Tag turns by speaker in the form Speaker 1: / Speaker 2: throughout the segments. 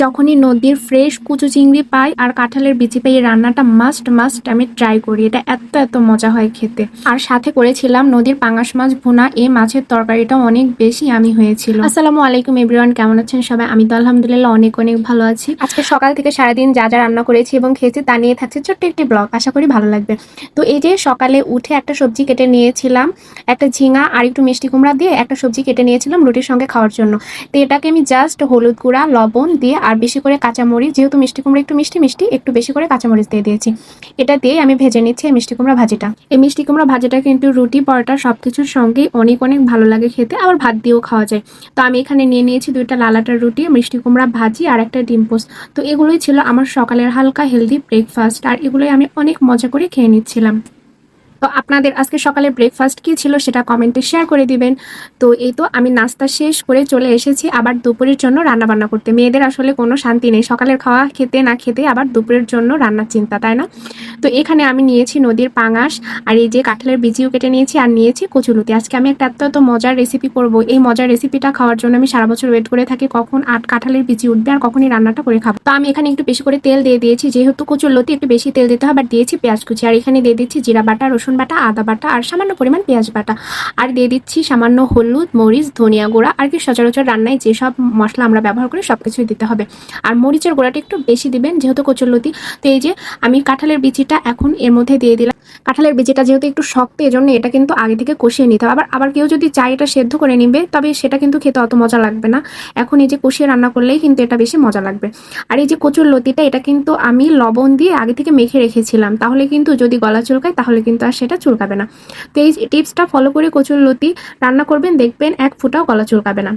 Speaker 1: যখনই নদীর ফ্রেশ কুচু চিংড়ি পাই আর কাঁঠালের বিচি পাই রান্নাটা মাস্ট মাস্ট আমি ট্রাই করি। এটা এত এত মজা হয় খেতে। আর সাথে করেছিলাম নদীর পাঙাশ মাছ ভুনা। এই মাছের তরকারিটা অনেক বেশি আমি হয়েছিল। আসসালামু আলাইকুম এভরিওয়ান কেমন আছেন সবাই? আমি তো আলহামদুলিল্লাহ অনেক অনেক ভালো আছি। আজকে সকাল থেকে সারাদিন যা যা রান্না করেছি এবং খেয়েছি তা নিয়ে থাকছে ছোট্ট একটি ব্লগ আশা করি ভালো লাগবে। তো এই যে সকালে উঠে একটা সবজি কেটে নিয়েছিলাম, একটা ঝিঙা আর একটু মিষ্টি কুমড়া দিয়ে একটা সবজি কেটে নিয়েছিলাম রুটির সঙ্গে খাওয়ার জন্য। তো এটাকে আমি জাস্ট হলুদ গুঁড়া দিয়ে আর বেশি করে কাঁচামরিচ, যেহেতু মিষ্টি কুমড়া একটু মিষ্টি মিষ্টি, একটু বেশি করে কাঁচামরিচ দিয়ে দিয়েছি। এটা দিয়ে আমি ভেজে নিচ্ছি এই মিষ্টি কুমড়া ভাজিটা। এই মিষ্টি কুমড়া ভাজিটা কিন্তু রুটি, পরোটা সব কিছুর সঙ্গেই অনেক অনেক ভালো লাগে খেতে, আবার ভাত দিয়েও খাওয়া যায়। তো আমি এখানে নিয়ে নিয়েছি দুইটা লালাটার রুটি, মিষ্টি কুমড়া ভাজি আর একটা ডিম তো এগুলোই ছিল আমার সকালের হালকা হেলদি ব্রেকফাস্ট, আর এগুলোই আমি অনেক মজা করে খেয়ে নিচ্ছিলাম। তো আপনাদের আজকে সকালে ব্রেকফাস্ট কি ছিল সেটা কমেন্টে শেয়ার করে দিবেন। তো এই তো আমি নাস্তা শেষ করে চলে এসেছি, আবার দুপুরের জন্য রান্না বান্না করতে। মেয়েদের আসলে কোনো শান্তি নেই, সকালের খাওয়া খেতে না খেতে আবার দুপুরের জন্য রান্নার চিন্তা, তাই না? তো এখানে আমি নিয়েছি নদীর পাঙাশ, আর এই যে কাঁঠালের বিচিও কেটে নিয়েছি আর নিয়েছি কচুলুতি আজকে আমি একটা এত এত মজার রেসিপি করব। এই মজার রেসিপিটা খাওয়ার জন্য আমি সারা বছর ওয়েট করে থাকি কখন আট কাঁঠালের বিচি উঠবে আর কখনই রান্নাটা করে খাব। তো আমি এখানে একটু বেশি করে তেল দিয়ে দিয়েছি, যেহেতু কচুরলতি একটু বেশি তেল দিতে হবে, আর দিয়েছি পেঁয়াজ কুচি। আর এখানে দিয়ে দিচ্ছি জিরা বাটা, রসুন বাটা, আদা বাটা আর সামান্য পরিমাণ পেঁয়াজ বাটা। আর দিয়ে দিচ্ছি সামান্য হলুদ, মরিচ, ধনিয়া গুঁড়া। আর কি সচরাচর রান্নায় যেসব মশলা আমরা ব্যবহার করি সব কিছুই দিতে হবে। আর মরিচের গুঁড়াটা একটু বেশি দিবেন, যেহেতু কচুরলতি। তো এই যে আমি কাঁঠালের বিচিটা এখন এর মধ্যে দিয়ে দিলাম। কাঁঠালের বিচিটা যেহেতু একটু শক্ত, এজন্য এটা কিন্তু আগে থেকে কষিয়ে নিতে হবে। আবার আবার কেউ যদি চায় এটা সেদ্ধ করে নিবে, তবে সেটা কিন্তু খেতে অত মজা লাগবে না। এখন এই যে কষিয়ে রান্না করলেই কিন্তু এটা বেশি মজা লাগবে। আর এই যে কচুর লতিটা, এটা কিন্তু আমি লবণ দিয়ে আগে থেকে মেখে রেখেছিলাম। তাহলে কিন্তু যদি গলা চুলকায়, তাহলে কিন্তু আর সেটা চুলকাবে না। তো এই টিপসটা ফলো করে কচুর লতি রান্না করবেন, দেখবেন এক ফুটাও গলা চুলকাবে না।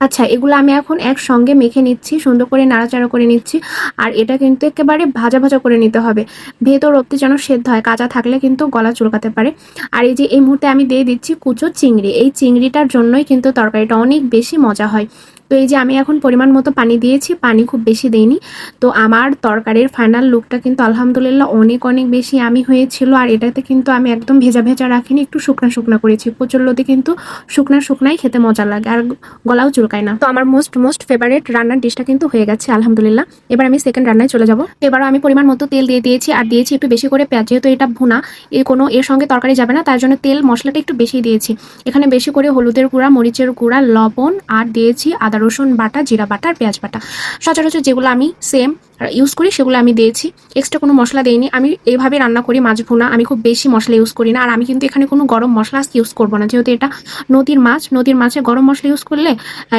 Speaker 1: আচ্ছা এগুলো আমি এখন একসঙ্গে মেখে নিচ্ছি, সুন্দর করে নাড়াচাড়া করে নিচ্ছি, আর এটা কিন্তু একেবারে ভাজা ভাজা করে নিতে হবে। ভেতর অব্দি যেন সেদ্ধ হয়, কাঁচা থাকলে কিন্তু গলা চুলকাতে পারে। আর এই যে এই মুহূর্তে আমি দিয়ে দিচ্ছি কুচো চিংড়ি। এই চিংড়িটার জন্যই কিন্তু তরকারিটা অনেক বেশি মজা হয়। তো এই যে আমি এখন পরিমাণ মতো পানি দিয়েছি, পানি খুব বেশি দেইনি। তো আমার তরকারির ফাইনাল লুকটা কিন্তু আলহামদুলিল্লাহ অনেক অনেক বেশি আমি হয়েছিল আর এটাতে কিন্তু আমি একদম ভেজা ভেজা রাখিনি, একটু শুকনা শুকনা করেছি। প্রচল্যতে কিন্তু শুকনা শুকনাই খেতে মজা লাগে আর গলাও চুলকায় না। তো আমার মোস্ট মোস্ট ফেভারিট রান্নার ডিশটা কিন্তু হয়ে গেছে আলহামদুলিল্লাহ। এবার আমি সেকেন্ড রান্নায় চলে যাব। এবারও আমি পরিমাণ মতো তেল দিয়ে দিয়েছি আর দিয়েছি একটু বেশি করে পেঁয়াজ, যেহেতু এটা ভুনা, এর কোনো, এর সঙ্গে তরকারি যাবে না, তার জন্য তেল, মশলাটা একটু বেশি দিয়েছি। এখানে বেশি করে হলুদের গুঁড়া, মরিচের গুঁড়া, লবণ আর দিয়েছি আদা রসুন বাটা, জিরা বাটা, আর পেঁয়াজ বাটা। সচরাচর যেগুলো আমি সেম ইউজ করি, সেগুলো আমি দিয়েছি। এক্সট্রা কোনো মশলা দিইনি। আমি এইভাবে রান্না করি মাছ ভুনা। আমি খুব বেশি মশলা ইউজ করি না। আর আমি কিন্তু এখানে কোনো গরম মশলা ইউজ করব না। যেহেতু এটা নদীর মাছ, নদীর মাছে গরম মশলা ইউজ করলে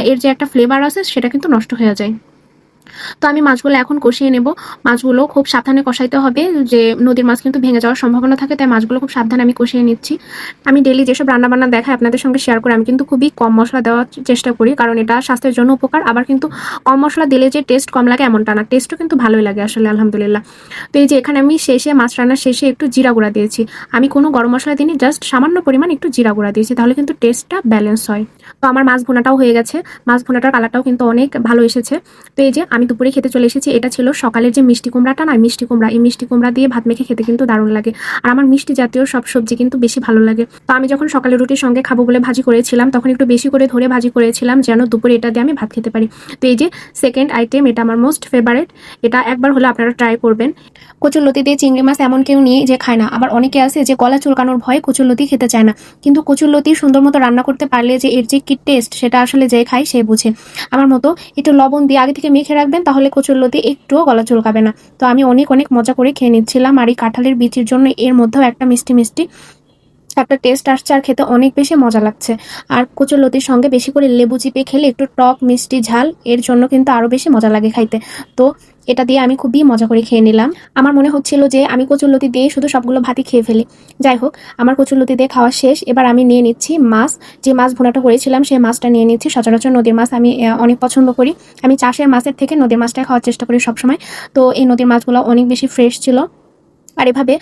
Speaker 1: এর যে একটা ফ্লেভার আছে, সেটা কিন্তু নষ্ট হয়ে যায়। তো আমি মাছগুলো এখন কষিয়ে নেব। মাছগুলো খুব সাবধানে কষাইতে হবে যে নদীর মাছ কিন্তু ভেঙে যাওয়ার সম্ভাবনা থাকে, তাই মাছগুলো খুব সাবধানে আমি কষিয়ে নিচ্ছি। আমি ডেলি যেসব রান্নাবান্না দেখাই আপনাদের সঙ্গে শেয়ার করে, আমি কিন্তু খুবই কম মশলা দেওয়ার চেষ্টা করি, কারণ এটা স্বাস্থ্যের জন্য উপকার। আবার কিন্তু কম মশলা দিলে যে টেস্ট কম লাগে এমনটা না টেস্টও কিন্তু ভালোই লাগে আসলে, আলহামদুলিল্লাহ। তো এই যে এখানে আমি শেষে, মাছ রান্নার শেষে একটু জিরা গুঁড়া দিয়েছি। আমি কোনো গরম মশলা দিইনি জাস্ট সামান্য পরিমাণ একটু জিরা গুঁড়া দিয়েছি, তাহলে কিন্তু টেস্টটা ব্যালেন্স হয়। তো আমার মাছ ভুনাটাও হয়ে গেছে, মাছ ভুনাটার কালারটাও কিন্তু অনেক ভালো এসেছে। তো এই যে আমি দুপুরে খেতে চলে এসেছি। এটা ছিল সকালের যে মিষ্টি কুমড়াটা না, মিষ্টি কুমড়া, এই মিষ্টি কুমড়া দিয়ে ভাত মেখে খেতে কিন্তু দারুণ লাগে। আর আমার মিষ্টি জাতীয় সব সবজি কিন্তু বেশি ভালো লাগে। তো আমি যখন সকালে রুটির সঙ্গে খাব বলে ভাজি করেছিলাম, তখন একটু বেশি করে ধরে ভাজি করেছিলাম যেন দুপুরে এটা দিয়ে আমি ভাত খেতে পারি। তো এই যে সেকেন্ড আইটেম এটা আমার মোস্ট ফেভারেট এটা একবার হলে আপনারা ট্রাই করবেন। কচুর লতি দিয়ে চিংড়ি মাছ এমন কেউ নিয়ে যে খায় না। আবার অনেকে আছে যে গলা চুলকানোর ভয়ে কচুর লতি খেতে চায় না। কিন্তু কচুর লতি সুন্দর মতো রান্না করতে পারলে যে এর যে কি টেস্ট সেটা আসলে যে খায় সে বুঝে। আমার মতো একটু লবণ দিয়ে আগে থেকে মেখে রাখবেন তাহলে কচুর লতি একটুও গলা চুলকাবে না। তো আমি অনেক অনেক মজা করে খেয়ে নিচ্ছিলাম। আর এই কাঁঠালের বিচির জন্য এর মধ্যেও একটা মিষ্টি মিষ্টি, একটা টেস্ট আসছে আর খেতে অনেক বেশি মজা লাগছে। আর কচুরলতির সঙ্গে বেশি করে লেবু চিপে খেলে একটু টক, মিষ্টি ঝাল, এর জন্য কিন্তু আরও বেশি মজা লাগে খাইতে। তো এটা দিয়ে আমি খুবই মজা করে খেয়ে নিলাম। আমার মনে হচ্ছিল যে আমি কচুরলতি দিয়ে শুধু সবগুলো ভাতই খেয়ে ফেলি। যাই হোক, আমার কচুরলতি দিয়ে খাওয়া শেষ। এবার আমি নিয়ে নিচ্ছি মাছ। যে মাছ ভোনাটা করেছিলাম, সেই মাছটা নিয়ে নিচ্ছি। সচরাচর নদীর মাছ আমি অনেক পছন্দ করি। আমি চাষের মাছের থেকে নদীর মাছটা খাওয়ার চেষ্টা করি সবসময়। তো এই নদীর মাছগুলো অনেক বেশি ফ্রেশ ছিল। আর এভাবে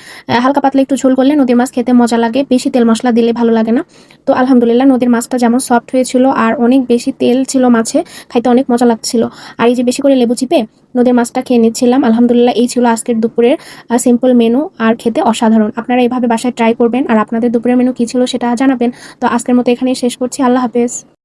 Speaker 1: হালকা পাতলা একটু ঝোল করলে নদীর মাছ খেতে মজা লাগে। বেশি তেল মশলা দিলে ভালো লাগে না। তো আলহামদুলিল্লাহ নদীর মাছটা যেমন সফট হয়েছিল আর অনেক বেশি তেল ছিল মাছে, খাইতে অনেক মজা লাগছিল। আর এই যে বেশি করে লেবু চিপে নদীর মাছটা খেয়ে নিচ্ছিলাম। আলহামদুলিল্লাহ এই ছিল আজকের দুপুরের সিম্পল মেনু আর খেতে অসাধারণ। আপনারা এইভাবে বাসায় ট্রাই করবেন আর আপনাদের দুপুরের মেনু কী ছিল সেটা জানাবেন। তো আজকের মতো এখানেই শেষ করছি। আল্লাহ হাফেজ।